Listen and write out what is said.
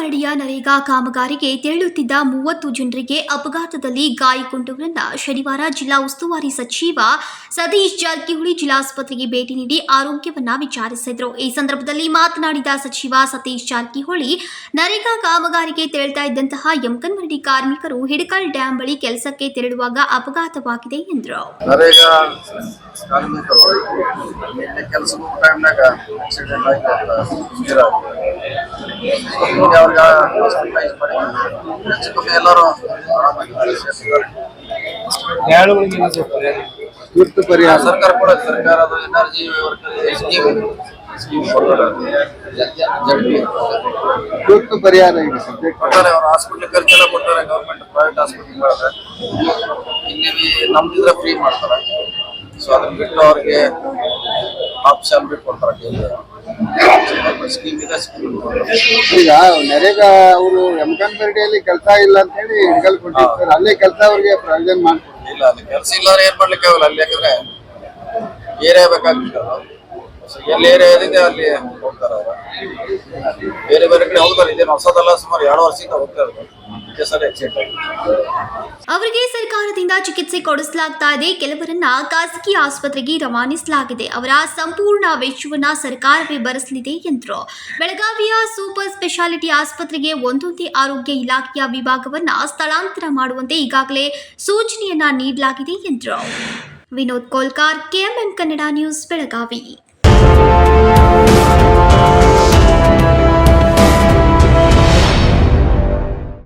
ನರೇಗಾ ಕಾಮಗಾರಿಗೆ ತೆರಳುತ್ತಿದ್ದ ಮೂವತ್ತು ಜನರಿಗೆ ಅಪಘಾತದಲ್ಲಿ ಗಾಯಗೊಂಡವರನ್ನ ಶನಿವಾರ ಜಿಲ್ಲಾ ಉಸ್ತುವಾರಿ ಸಚಿವ ಸತೀಶ್ ಜಾರಕಿಹೊಳಿ ಜಿಲ್ಲಾಸ್ಪತ್ರೆಗೆ ಭೇಟಿ ನೀಡಿ ಆರೋಗ್ಯವನ್ನ ವಿಚಾರಿಸಿದರು. ಈ ಸಂದರ್ಭದಲ್ಲಿ ಮಾತನಾಡಿದ ಸಚಿವ ಸತೀಶ್ ಜಾರಕಿಹೊಳಿ, ನರೇಗಾ ಕಾಮಗಾರಿಗೆ ತೆರಳ್ತಾ ಇದ್ದಂತಹ ಯಮಕನ್ಮರಡಿ ಕಾರ್ಮಿಕರು ಹಿಡಕಲ್ ಡ್ಯಾಂ ಬಳಿ ಕೆಲಸಕ್ಕೆ ತೆರಳುವಾಗ ಅಪಘಾತವಾಗಿದೆ ಎಂದರು. ಕಾರ್ಮಿಕರು ಆಗ್ತದೆ ಅವ್ರಿಗೆ ಹಾಸ್ಪಿಟಲೈಸ್ ಮಾಡಿ ಹೆಚ್ಚು ಕಮ್ಮಿ ಎಲ್ಲರೂ? ತುರ್ತು ಪರಿಹಾರ. ಸರ್ಕಾರ ಕೂಡ ಸರ್ಕಾರದ ಎನರ್ಜಿ ಸ್ಕೀಮ್ ಸ್ಕೀಮ್ ತುರ್ತು ಪರಿಹಾರ ಇದೆ ಕೊಡ್ತಾರೆ ಅವ್ರ ಹಾಸ್ಪಿಟ್ಲ್ ಖರ್ಚೆಲ್ಲ ಕೊಡ್ತಾರೆ ಗೌರ್ಮೆಂಟ್ ಪ್ರೈವೇಟ್ ಹಾಸ್ಪಿಟಲ್ ಇಲ್ಲಿ ನಮ್ದಿದ್ರೆ ಫ್ರೀ ಮಾಡ್ತಾರೆ. ಸೊ ಅದನ್ನ ಬಿಟ್ಟು ಅವ್ರಿಗೆ ಆಪ್ಷನ್ ಬಿಟ್ಟು ಕೊಡ್ತಾರೆ. ಸ್ಕೀಮ್ ಇದೆ ಸ್ಕೀಮ್ ಈಗ ನರೇಗಾ ಅವರು ಯಮಕನ್ಪೇಟೆಯಲ್ಲಿ ಕೆಲಸ ಇಲ್ಲ ಅಂತ ಹೇಳಿ ಹಿಡ್ಕಲ್ ಕೊಟ್ಟಿರ್ತಾರೆ. ಅಲ್ಲೇ ಕೆಲಸ ಅವ್ರಿಗೆ ಪ್ರಯೋಜನ ಮಾಡ್ಕೊಡ್ತಾರೆ. ಇಲ್ಲ ಅಲ್ಲಿ ಕೆಲಸ ಇಲ್ಲ ಏನ್ ಮಾಡ್ಲಿಕ್ಕೆ ಆಗಲ್ಲ? ಅಲ್ಲಿ ಯಾಕಂದ್ರೆ ಏರಿಯಾ ಬೇಕಾಗ್ತದೆ ಎಲ್ಲಿ ಏರಿಯಾ ಇದೆ ಅಲ್ಲಿ ಹೋಗ್ತಾರೆ ಅವರು. ಬೇರೆ ಬೇರೆ ಕಡೆ ಹೋಗ್ತಾರೆ. ಇದೇನು ಹೊಸದಲ್ಲ ಸುಮಾರು ಎರಡು ವರ್ಷದಿಂದ ಹೋಗ್ತಾ ಇರೋದು. ಅವರಿಗೆ ಸರ್ಕಾರದಿಂದ ಚಿಕಿತ್ಸೆ ಕೊಡಿಸಲಾಗ್ತಾ ಇದೆ. ಕೆಲವರನ್ನ ಖಾಸಗಿ ಆಸ್ಪತ್ರೆಗೆ ರವಾನಿಸಲಾಗಿದೆ. ಅವರ ಸಂಪೂರ್ಣ ವೆಚ್ಚವನ್ನ ಸರ್ಕಾರವೇ ಭರಿಸಲಿದೆ ಎಂದರು. ಬೆಳಗಾವಿಯ ಸೂಪರ್ ಸ್ಪೆಷಾಲಿಟಿ ಆಸ್ಪತ್ರೆಗೆ ಒಂದೊಂದೇ ಆರೋಗ್ಯ ಇಲಾಖೆಯ ವಿಭಾಗವನ್ನ ಸ್ಥಳಾಂತರ ಮಾಡುವಂತೆ ಈಗಾಗಲೇ ಸೂಚನೆಯನ್ನ ನೀಡಲಾಗಿದೆ ಎಂದರು. Vinod Kolkar KMM Kannada news, Belagavi.